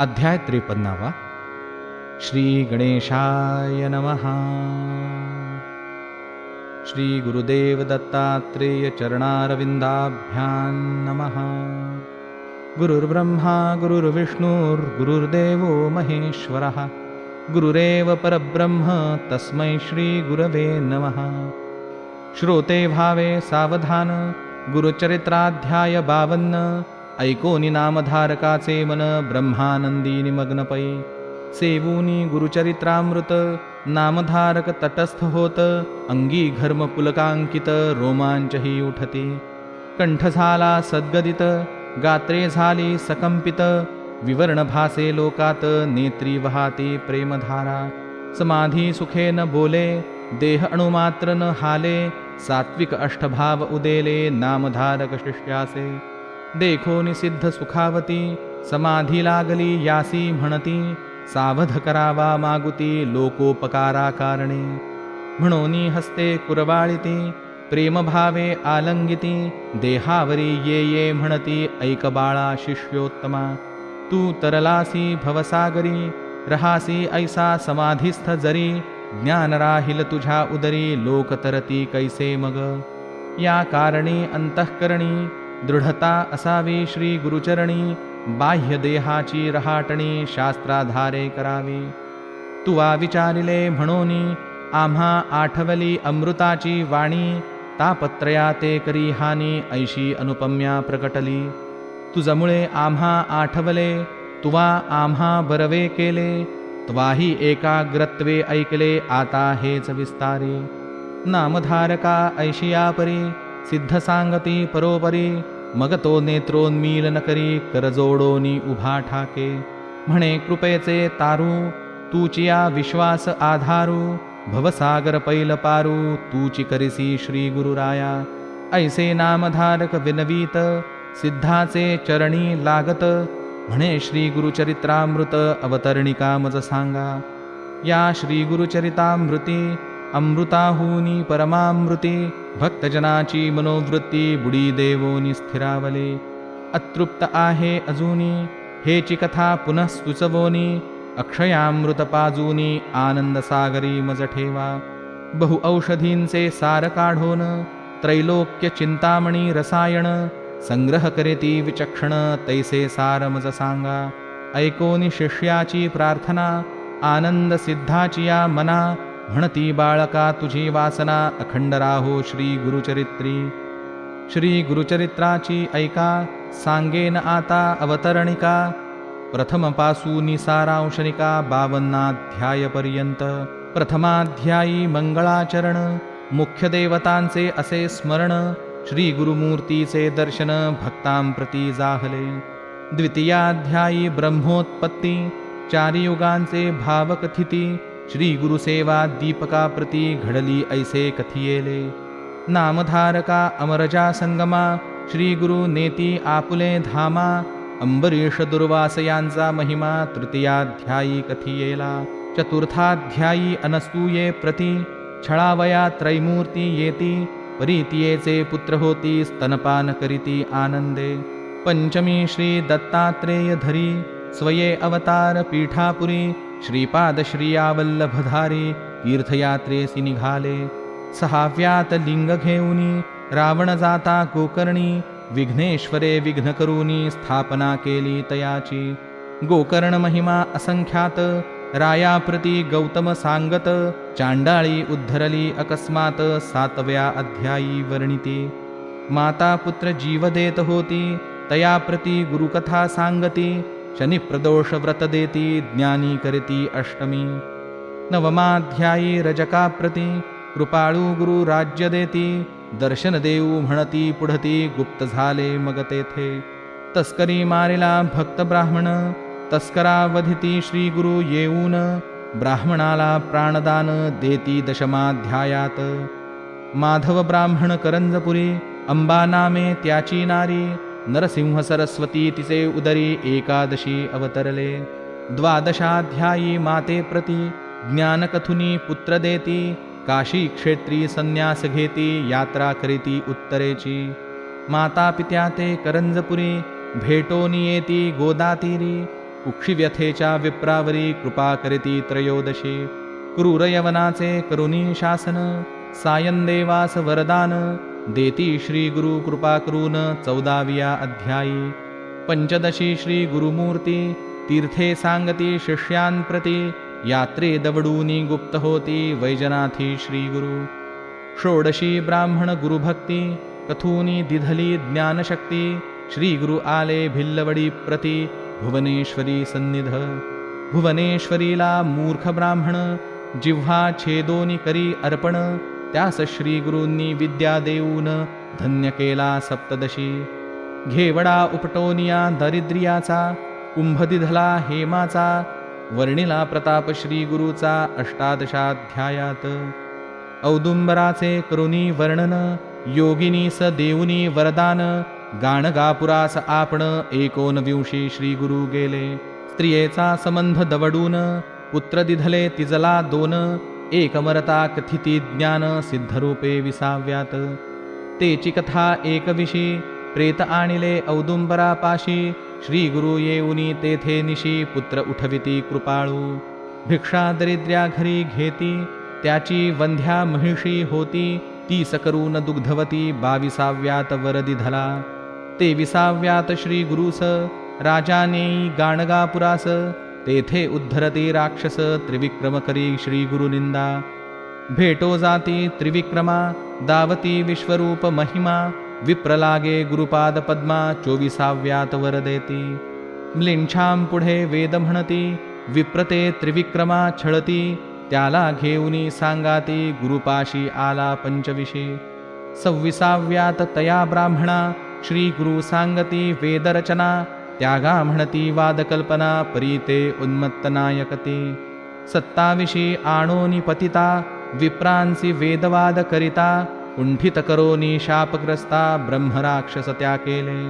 अध्याय त्रेपन्नावा श्री गणेशाय नमः। श्री गुरुदेव दत्तात्रेय चरणारविन्दाभ्यां नमः। गुरुर्ब्रह्मा गुरुर्विष्णुर्गुरुर्देवो महेश्वरः। गुरुरेव परब्रह्म तस्मै श्रीगुरवे नमः। श्रोते भावे सावधान गुरुचरित्राध्याय बावन्न ऐकोनी नामधारकाचे मन ब्रह्मानंदी निमग्नपै। सेवूनी गुरुचरित्रामृत नामधारक तटस्थ होत अंगी घर्म पुलकांकित रोमांचही उठते। कंठ झाला सद्गदित गात्रे झाली सकंपित विवर्ण भासे लोकात नेत्री वहाती प्रेमधारा। समाधी सुखे न बोले देह अणुमात्र न हाले सात्विक अष्टभाव उदेले नामधारक शिष्यासे। देखो निसिद्ध सुखावती समाधी लागली यासी म्हणती सावध करावा मागुती लोकोपकारा कारणे. म्हणोनी हस्ते कुरवाळिती प्रेमभावे आलंगिती देहावरी ये ये म्हणती ऐक बाळा शिष्योत्तमा. तू तरलासी भवसागरी रहासी ऐसा समाधिस्थ जरी ज्ञान राहिल तुझ्या उदरी लोक तरती कैसे मग? या कारणी अंतःकरणी दृढता असावी श्री गुरुचरणी बाह्य देहाची रहाटणी शास्त्राधारे करावी. तुवा विचारिले म्हणोनी आम्हा आठवली अमृताची वाणी तापत्रया ते करी हानी ऐशी अनुपम्या प्रकटली. तुझमुळे आम्हा आठवले तुवा आम्हा बरवे केले त्वाही एकाग्रत्वे ऐकले आता हेच विस्तारी. नामधारका ऐशिया सिद्धसांगती परोपरी मगतो नेत्रोन्मीलन करी करजोडोनी उभा ठाके। म्हणे कृपेचे तारू तूचिया विश्वास आधारू भवसागर पैल पारू तूची करिसी श्री गुरुराया ऐसे नामधारक विनवीत सिद्धाचे चरणी लागत म्हणे श्री गुरुचरित्रामृत अवतरणिका मज सांगा। या श्री गुरुचरितामृती अमृताहूनी परमामृती भक्तजनाची मनोवृत्ती बुडी देवोनी स्थिरावले. अतृप्त आहे अजूनी हेची कथा पुनः सुचवोनी अक्षयामृत पाजूनी मज ठेवा. बहु औषधींचे सार काढोन त्रैलोक्य चिंतामणी रसायन संग्रह करेती विचक्षण तैसे सार मज सांगा. ऐकोनी शिष्याची प्रार्थना आनंद सिद्धाची या मना म्हणती बाळका तुझी वासना अखंड राहो श्री गुरुचरित्री. श्री गुरुचरित्राची ऐका सांगेन आता अवतरणिका. प्रथमपासूनी सारांशनिका बावन्नाध्यायपर्यंत प्रथमाध्यायी मंगळाचरण. मुख्य देवतांचे असे स्मरण. श्री गुरुमूर्तीचे दर्शन भक्तांप्रती जाहले. द्वितीयाध्यायी ब्रह्मोत्पत्ती. चारियुगांचे भावकथिती. श्री गुरुसेवा दीपकाप्रती घडली ऐसे कथियेले। नामधारका अमरजा संगमा श्री गुरु नेती आपुले धामा अंबरीष दुर्वास यांचा महिमा तृतीयाध्यायी कथियेला। चतुर्थाध्यायी अनसूये प्रती छळावया त्रैमूर्ती येती परीतियेचे पुत्र होती स्तनपान करीती आनंदे पंचमी श्री दत्तात्रेय धरी स्वये अवतार पीठापुरी श्रीपादश्रियावल्लभधारे तीर्थयात्रे तीर्थयात्रेसी निघाले सहाव्यात लिंग घेऊनी रावण जाता गोकर्णी विघ्नेश्वरे विघ्न करूनी स्थापना केली तयाची। गोकर्ण महिमा असंख्यात रायाप्रती गौतम सांगत चांडाळी उद्धरली अकस्मात सातव्या अध्यायी वर्णिती। माता पुत्र जीव देत होती तयाप्रती गुरुकथा सांगती शनिप्रदोष व्रत ज्ञानी अष्टमी। नवमाध्यायी रजकाप्रती कृपाळू गुरु राज्य देती दर्शन देऊ म्हणती पुढती गुप्त झाले मग तेथे तस्करी मारिला भक्त ब्राह्मण तस्करावधिती श्री गुरु येऊन ब्राह्मणाला प्राणदान देती दशमाध्यायात। माधव ब्राह्मण करंजपुरी अंबा नामे त्याची नारी नरसिंह सरस्वती तिचे उदरी एकादशी अवतरले. द्वादशाध्यायी माते प्रती ज्ञानकथुनी पुत्र देती काशी क्षेत्री संन्यास घेती यात्रा करीती उत्तरेची. माता पित्या ते करंजपुरी भेटोनियेती गोदातीरी कुक्षिव्यथेच्या विप्रावरी कृपा करीती त्रयोदशी. क्रूरयवनाचे करुणी शासन सायंदेवास वरदान देती श्री गुरु कृपा करून चौदाविया अध्यायी. पंचदशी श्री गुरुमूर्ती तीर्थे सांगती शिष्यांप्रती यात्रे दवडूनी गुप्त होती वैजनाथी श्री गुरु. षोडशी ब्राह्मण गुरुभक्ती कथूनी दिधली ज्ञानशक्ती श्री गुरु आले भिल्लवडी प्रती भुवनेश्वरी सन्निध. भुवनेश्वरीला मूर्ख ब्राह्मण जिव्हा छेदोनी करी अर्पण त्यास श्रीगुरूंनी विद्या देऊन धन्य केला सप्तदशी. घेवडा उपटोनिया दरिद्रियाचा कुंभदिधला हेमाचा वर्णिला प्रताप श्रीगुरूचा अष्टादशाध्यायात. औदुंबराचे करुणी वर्णन योगिनी स देऊनी वरदान गाणगापुरास आपण एकोनविंशी श्रीगुरु गेले. स्त्रियेचा संबंध दवडून पुत्रदिधले तिजला दोन एकमरता कथिती ज्ञान सिद्धरूपे विसाव्यात तेची कथा एकविशी प्रेत आणिले औदुंबरापाशी श्रीगुरु येऊनी तेथे निशी पुत्र उठविती कृपाळू भिक्षा दरिद्र्या घरी घेती त्याची वंध्या महिषी होती ती सकरून दुग्धवती बाविसाव्यात वरदिधला तेविसाव्यात श्रीगुरुस राजानेई गाणगापुरास तेथे उद्धरती राक्षस त्रिविक्रम करी श्री भेटो जाती त्रिविक्रमा दावती विश्वरूप महिमा विप्रलागे गुरुपाद पद्मा चोविसाव्यात वरदेती म्लिंछाम पुढे वेद म्हणती विप्रते त्रिविक्रमा छळती त्याला घेऊनी सांगाती गुरुपाशी आला पंचविशी. सव्विसाव्यात तया ब्राह्मणा श्री गुरु सांगती वेदरचना त्यागामणती वादकल्पना परीते उन्मत्तनायकते। सत्ताविशि आणोनि पतिता विप्रांसि वेदवादकरिता कुण्ठितकरो निशापग्रस्ता ब्रह्मराक्षसत्याकेले।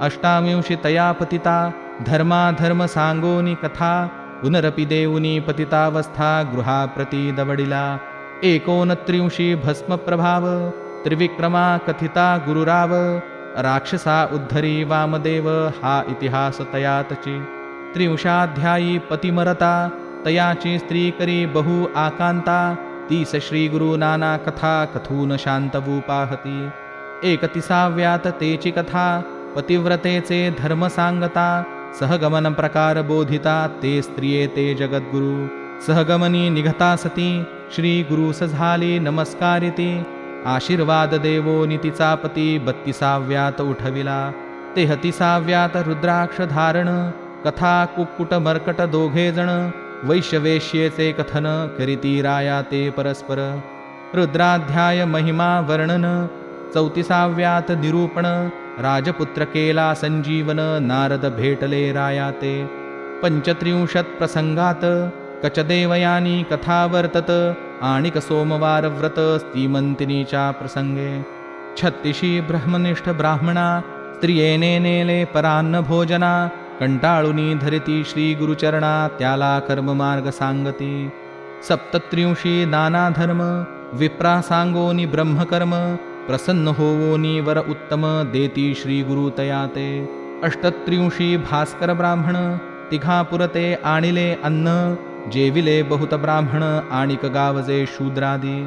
अष्टाविंशितया पतिता धर्माधर्मसाङ्गोनि कथा पुनरपि देवुनि पतितावस्था गृहा गृहाप्रतिदवडिला। एकोनत्रिंशि भस्मप्रभाव त्रिविक्रमा कथिता गुरुराव। राक्षसा उद्धरी वामदेव हा इतिहासतया तिचि। त्रिंशाध्यायी पतिमरता तयाचि स्त्रीकरी बहु आकान्ता ती स श्रीगुरुनानाकथा कथून शान्तवूपाहति एकतिसाव्यात तेचि कथा पतिव्रते चे धर्मसाङ्गता सहगमनप्रकारबोधिता ते स्त्रिये ते जगद्गुरु। सहगमनी निघता सती श्रीगुरुसझाली नमस्कारिति। आशीर्वाद देवो नितीचा पती बत्तीसाव्यात उठविला। तेहतीसाव्यात रुद्राक्ष धारण कथा कुक्कुट मर्कट दोघे जण वैश्यवेश्येचे कथन करीती राया ते परस्पर। रुद्राध्याय महिमा वर्णन चौतीसाव्यात निरूपण राजपुत्र केला संजीवन नारद भेटले रायाते पंचत्रिंशत प्रसंगात कचदेवयानी कथा वर्तत आणिक सोमवार व्रत स्तीमंतिनीच्या प्रसंगे। छत्तीशी ब्रह्मनिष्ठ ब्राह्मणा स्त्रियेने नेले परान्न भोजना कंटाळुनी धरिती श्री गुरुचरणा त्याला कर्ममार्ग सांगती। सप्तत्रिंशी नाना धर्म विप्रा सांगोनी ब्रह्मकर्म प्रसन्न होवोनी वर उत्तम देती श्री गुरु तयाते अष्टत्रिंशी भास्कर ब्राह्मण तिघापुरते आणिले अन्न जेविले बहुत ब्राह्मण आणिक गावजे शूद्रादी।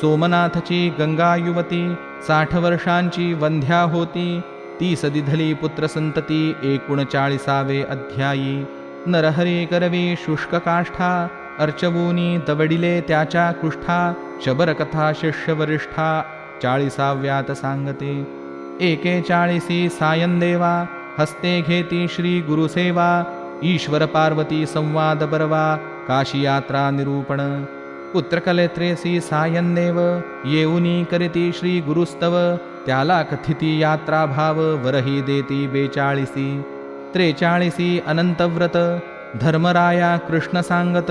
सोमनाथची गंगा युवती साठ वर्षांची वंध्या होती। ती सदिधली पुत्र संतती एकोणचाळीसावे अध्यायी। नरहरी करवी शुष्क काष्ठा अर्चवूनी दवडिले त्याच्या कुष्ठा शबरकथा शिष्यवरिष्ठा चाळीसाव्यात सांगते। एकेचाळीसी सायंदेवा हस्ते घेती श्री गुरुसेवा ईश्वर पार्वती संवाद बरवा। काशीयात्रा निरूपण। पुत्रकलेत्रेसी सायन्नेव। येऊनी करीती श्री गुरुस्तव। त्याला कथिती यात्रा भाव वरही देती बेचाळीसी। त्रेचाळीसी अनंतव्रत। धर्मराया कृष्ण सांगत।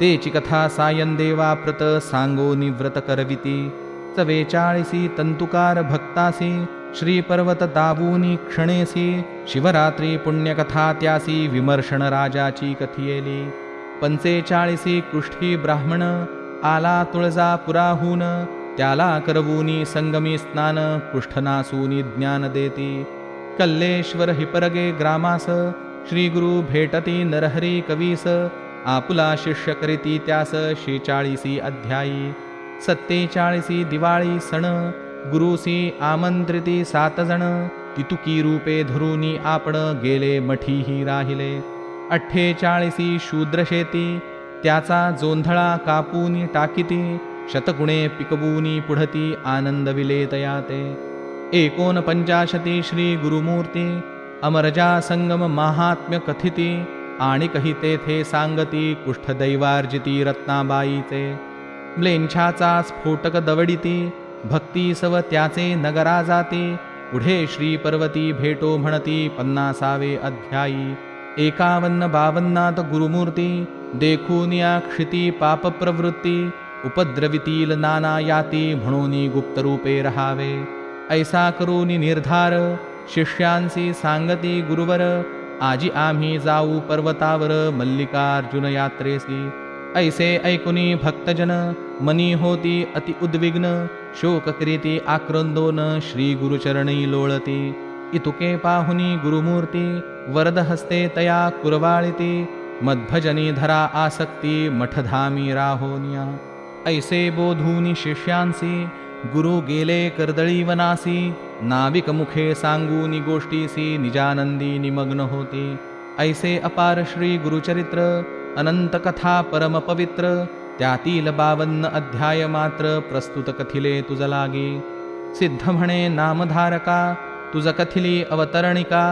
तेची कथा सायंदेवा प्रत सांगो निव्रत करविती। चवेचाळीसी तंतुकार भक्तासी। श्रीपर्वत दाबूनी क्षणेसी। शिवरात्री पुण्यकथा त्यासी। विमर्शन राजाची कथियेली। पंचेचाळीसी कुष्ठी ब्राह्मण आला तुळजा पुराहून त्याला करवूनी संगमी स्नान कुष्ठनासूनी ज्ञान देती. कल्लेश्वर हिपरगे ग्रामास श्रीगुरु भेटती नरहरी कवीस आपुला शिष्य करीती त्यास शेचाळीसी अध्यायी. सत्तेचाळीसी दिवाळी सण गुरुसी आमंत्रिती सातजण तितुकी रूपे धरुनी आपण गेले मठीही राहिले. अठ्ठेचाळीसी शूद्रशेती त्याचा जोंधळा कापूनी टाकिती शतगुणे पिकबूनी पुढती आनंद विलेतयाते एकोणपंचाशती श्री गुरुमूर्ती अमरजा संगम महात्म्य कथिती आणि कही तेथे सांगती कुष्ठदैवार्जिती रत्नाबाईचे. म्लेंछाचा स्फोटक दवडिती भक्ती सव त्याचे नगरा जाती पुढे श्री पर्वती भेटो म्हणती पन्नासावे अध्यायी. एकावन्न बावन्नात गुरुमूर्ती देखून या क्षिती पापप्रवृत्ती उपद्रवितील नाना याती म्हणून गुप्तरूपे रहावे. ऐसा करूनी निर्धार शिष्यांसी सांगती गुरुवर आजी आम्ही जाऊ पर्वतावर मल्लिकार्जुन यात्रेसी. ऐसे ऐकुनी भक्तजन मनी होती अति उद्विग्न शोक करीती आक्रंदोन श्री गुरुचरणी लोळती. इतुके पाहुनी गुरुमूर्ती वरदहस्ते तया कुरवाळिती मध्भजनी धरा आसक्ती मठधामी राहोनिया। ऐसे बोधूनी शिष्यांसी गुरु गेले कर्दळी वनासी नाविक मुखे सांगूनी गोष्टीसी निजानंदी निमग्न होती। ऐसे अपार श्री गुरुचरित्र अनंत कथा परम पवित्र त्यातील बावन्न अध्याय मात्र प्रस्तुत कथिले तुझ लागे। सिद्ध म्हणे नामधारका तुझ कथिली अवतरणिका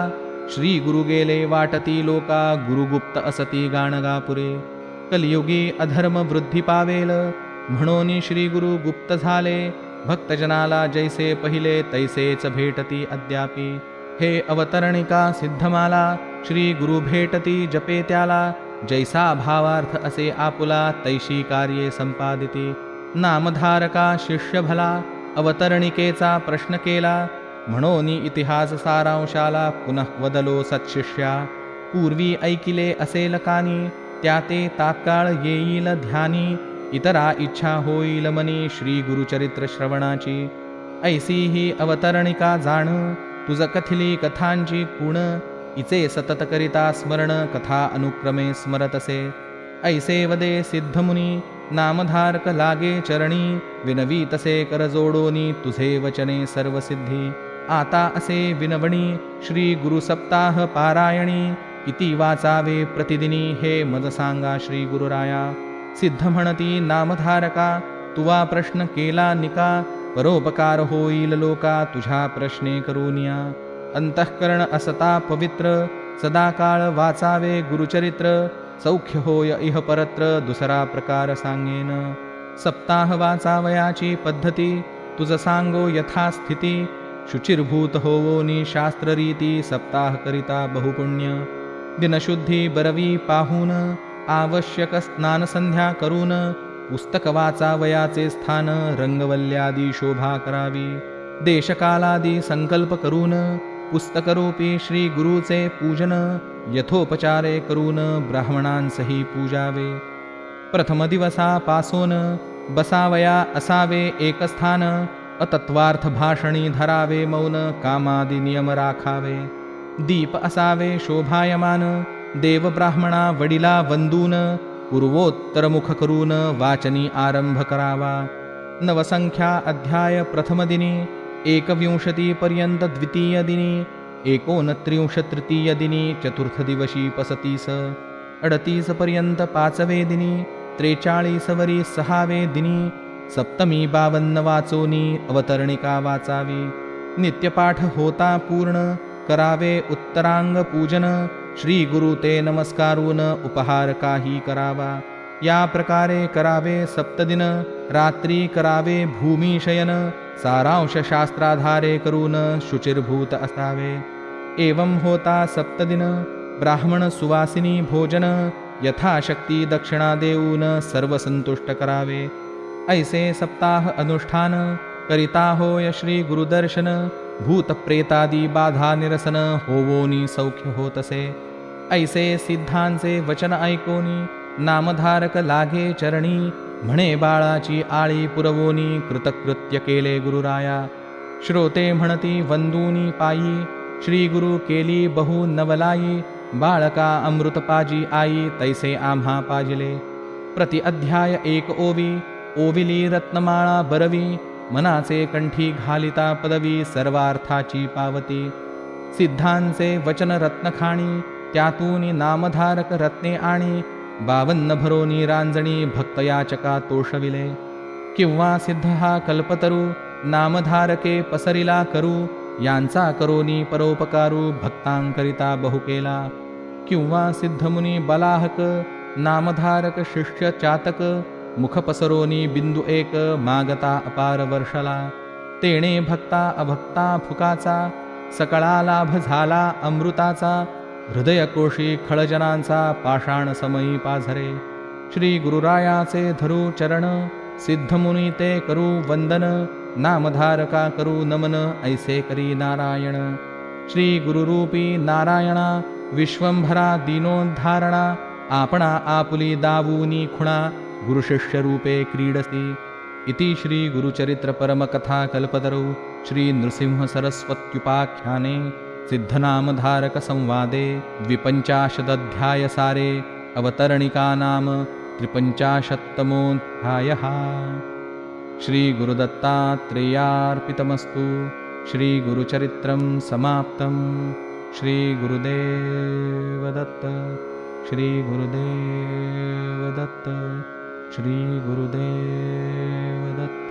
श्री गुरु गेले वाटती लोका गुरुगुप्त असती गाणगापुरे. कलियुगी अधर्म वृद्धी पावेल म्हणून श्री गुरु गुप्त झाले. भक्तजनाला जैसे पहिले तैसेच भेटती अद्यापि. हे अवतरणिका सिद्धमाला श्री गुरु भेटती जपे त्याला. जैसा भावार्थ असे आपुला तैशी कार्ये संपादिती. नामधारका शिष्य भला अवतरणिकेचा प्रश्न केला. म्हणून इतिहास सारांशाला पुनः वदलो सत्शिष्या. पूर्वी ऐकिले असेल कानी त्या ते तात्काळ येईल ध्यानी. इतरा इच्छा होईल मनी श्री गुरुचरित्र श्रवणाची. ऐसी ही अवतरणिका जाण तुझ कथिली कथांची कुण इचे सतत करिता स्मरण कथा अनुक्रमे स्मरतसे ऐसे वदे सिद्धमुनी नामधारक लागे चरणी. विनवी तसे करजोडोनी तुझे वचने सर्वसिद्धी. आता असे विनवणी श्री गुरुसप्ताह पारायणी इति वाचावे प्रतिदिनी हे मज सांगा श्री गुरुराया. सिद्ध म्हणती नामधारका तुवा प्रश्न केला निका परोपकार होईल लोका तुझ्या प्रश्ने करूनिया. अंतःकरण असता पवित्र सदाकाळ वाचावे गुरुचरित्र सौख्य होय इह परत्र दुसरा प्रकार सांगेन. सप्ताह वाचावयाची पद्धती तुझ सांगो यथास्थिती शुचिर्भूत होवोनी शास्त्ररीती सप्ताह करिता बहुपुण्य। दिनशुद्धी बरवी पाहून आवश्यक स्नानसंध्या करून पुस्तक वाचावयाचे स्थान रंगवल्यादी शोभा करावी। देशकालादी संकल्प करून पुस्तकरूपी श्री गुरुचे पूजन यथोपचारे करून ब्राह्मणांसही पूजावे। प्रथमदिवसापासून बसावया असावे एकस्थान अतत्वार्थ भाषणी धरावे मौन कामादी नियम राखावे। दीप असावे शोभायमान देव ब्राह्मणा वडिला वंदून पूर्वोत्तरमुख करून वाचनी आरंभ करावा। नवसंख्या अध्याय प्रथम दिनी एकविंशती पर्यंत द्वितीय दिनी तृतीय दिनी चतुर्थ दिवशी पसतीस अडतीस पर्यंत पाचवे दिनी त्रेचाळीसवरी सहावे दिनी सप्तमी बावन्न वाचोनी अवतरणिका वाचावी। नित्यपाठ होता पूर्ण करावे उत्तरांग पूजन। श्री गुरु ते नमस्कारून उपहार काही करावा। या प्रकारे करावे सप्तदिन रात्री करावे भूमिशयन सारांश शास्त्राधारे करून शुचिर्भूत असावे। एवं होता सप्तदिन ब्राह्मण सुवासिनी भोजन। यथाशक्ती दक्षिणा देऊन सर्व संतुष्ट करावे। ऐसे सप्ताह अनुष्ठान करिता होय श्री गुरुदर्शन भूतप्रेतादी बाधा निरसन होवोनी सौख्य होतसे। ऐसे सिद्धांचे वचन ऐकोनी नामधारक लागे चरणी म्हणे बाळाची आळी पुरवोनी कृतकृत्य केले गुरुराया। श्रोते म्हणती वंदूनी पायी श्री गुरु केली बहु नवलाई बाळका अमृत पाजी आई तैसे आम्हा पाजिले। प्रति अध्याय एक ओवी ओविली रत्नमाळा बरवी मनाचे कंठी घालिता पदवी सर्वार्थाची पावती. सिद्धांचे वचन रत्नखाणी त्यातून नामधारक रत्ने आणि बावन्न भरोनी रांजणी भक्तयाचका तोषविले. किंवा सिद्ध हा कल्पतरू नामधारके पसरिला करू यांचा करोनी परोपकारू भक्तांकरिता बहुकेला. किंवा सिद्धमुनी बलाहक नामधारक शिष्य चातक मुख पसरोनी बिंदू एक मागता अपार वर्षला तेणे भक्ता अभक्ता फुकाचा सकळा लाभ झाला अमृताचा हृदयकोशी खळजनांचा पाषाण समयी पाझरे. श्री गुरुरायाचे धरू चरण सिद्धमुनी ते करू वंदन नामधारका करू नमन ऐसे करी नारायण. श्री गुरुरूपी नारायणा विश्वंभरा दिनोद्धारणा आपणा आपुली दावूनी खुणा गुरुशिष्यरूपे क्रीडसि इति श्रीगुरुचरित्रपरमकथाकल्पतरौ श्रीनृसिंहसरस्वत्युपाख्याने सिद्धनामधारकसंवादे द्विपञ्चाशदध्यायसारे अवतरणिका नाम त्रिपञ्चाशत्तमोऽध्यायः। श्रीगुरुदत्तात्रेयार्पितमस्तु श्रीगुरुचरित्रं समाप्तं श्रीगुरुदेवदत्त श्रीगुरुदेवदत्त। श्री गुरुदेव दत्त।